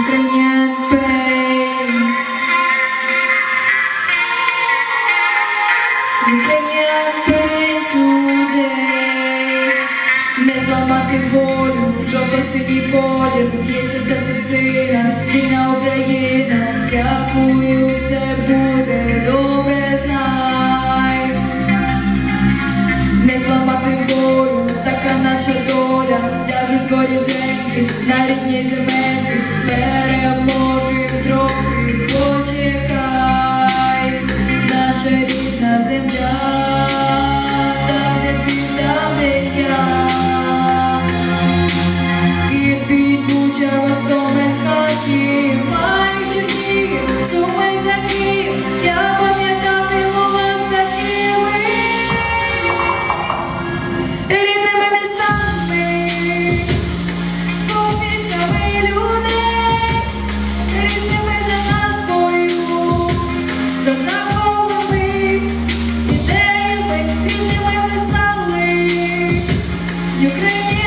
Ukrainian pain. Ukrainian. Не зламати волю, жовто-синій колір, б'ється серце сина, вільна Україна, дякую, все буде добре, знай. Не зламати волю, така наша доля, ляжуть зворіженьки на рідній земельки, Україна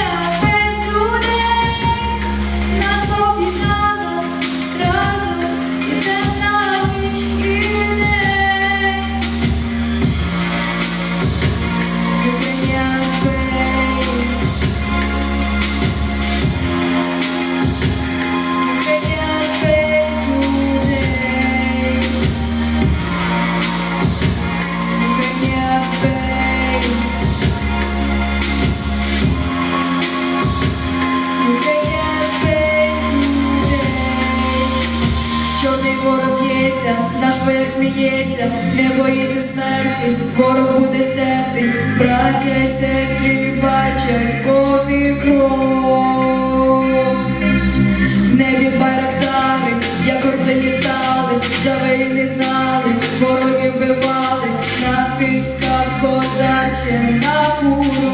б'ється, наш вояк сміється, не боїться смерті, ворог буде стерти, браття і сестри бачать кожний крок. В небі байрактари, як орли літали, джавелі не знали, вороги вбивали, натискав козаче на курок.